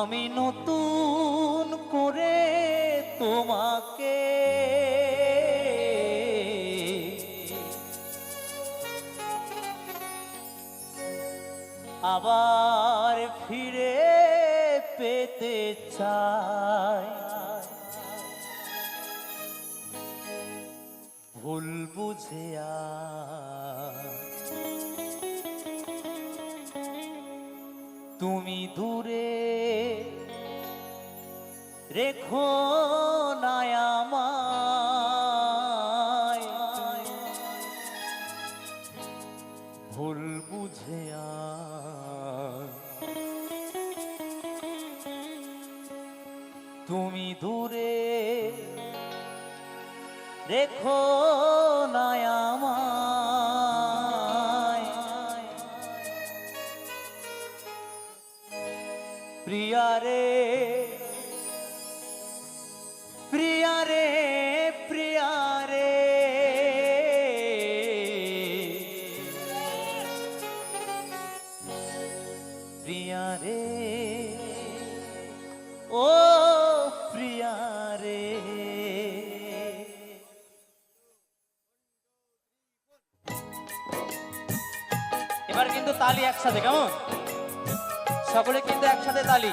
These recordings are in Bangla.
আমি নতুন করে তোমাকে আবার ফিরে পেতে চাই। ভুল বুঝে আজ তুমি দূরে রেখো না আমায়। ভুল বুঝে তুমি দূরে রেখো না প্রিয়া রে প্রিয়া রে প্রিয়া রে। প্রিয়া রে, ও প্রিয়া রে। এবার কিন্তু তালি একসাথে, কেমন? সকলে কিন্তু একসাথে তালি।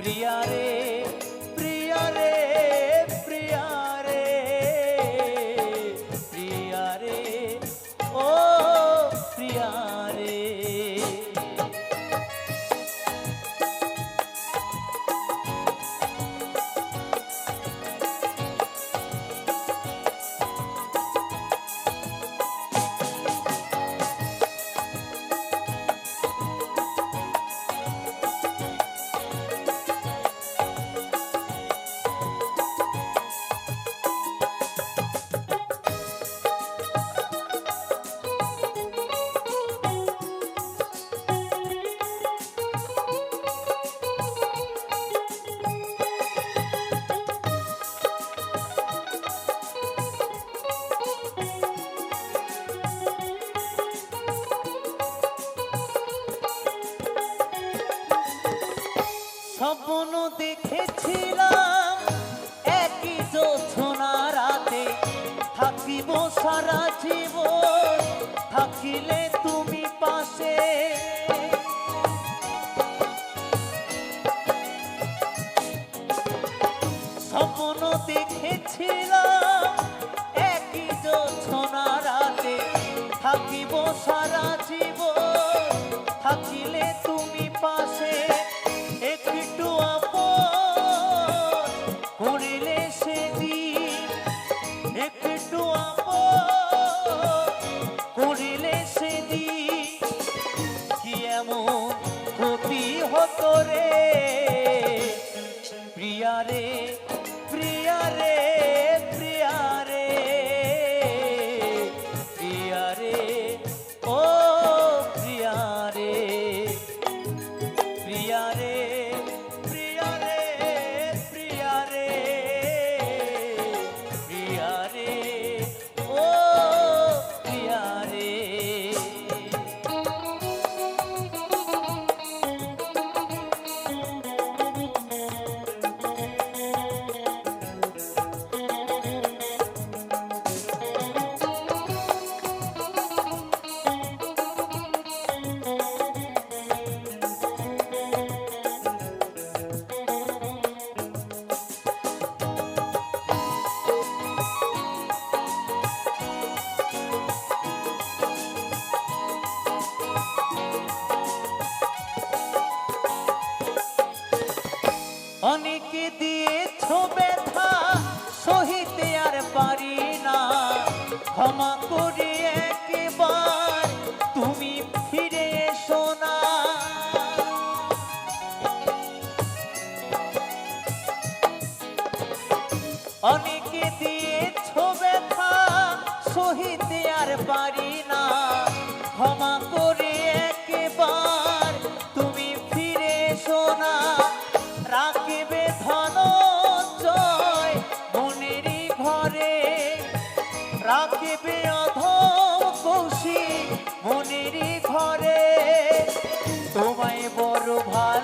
প্রিয়া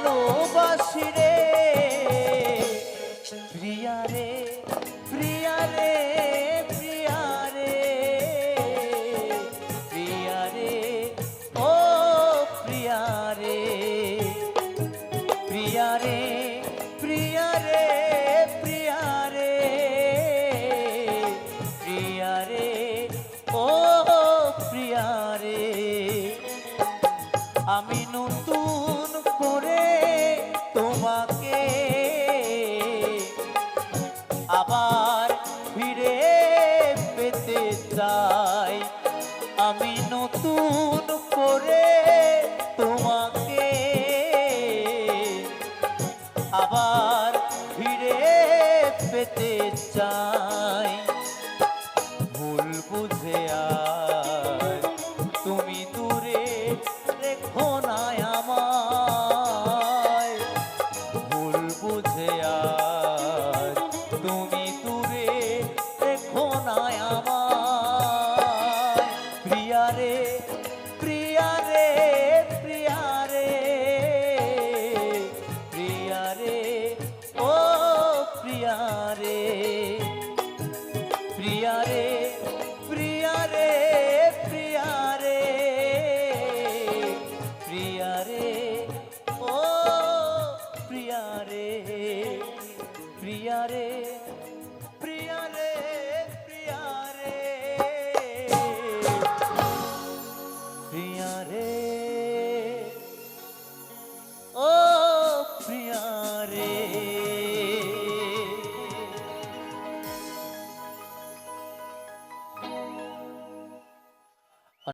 ভালোবাসি রে আবার ফিরে পেতে চাই।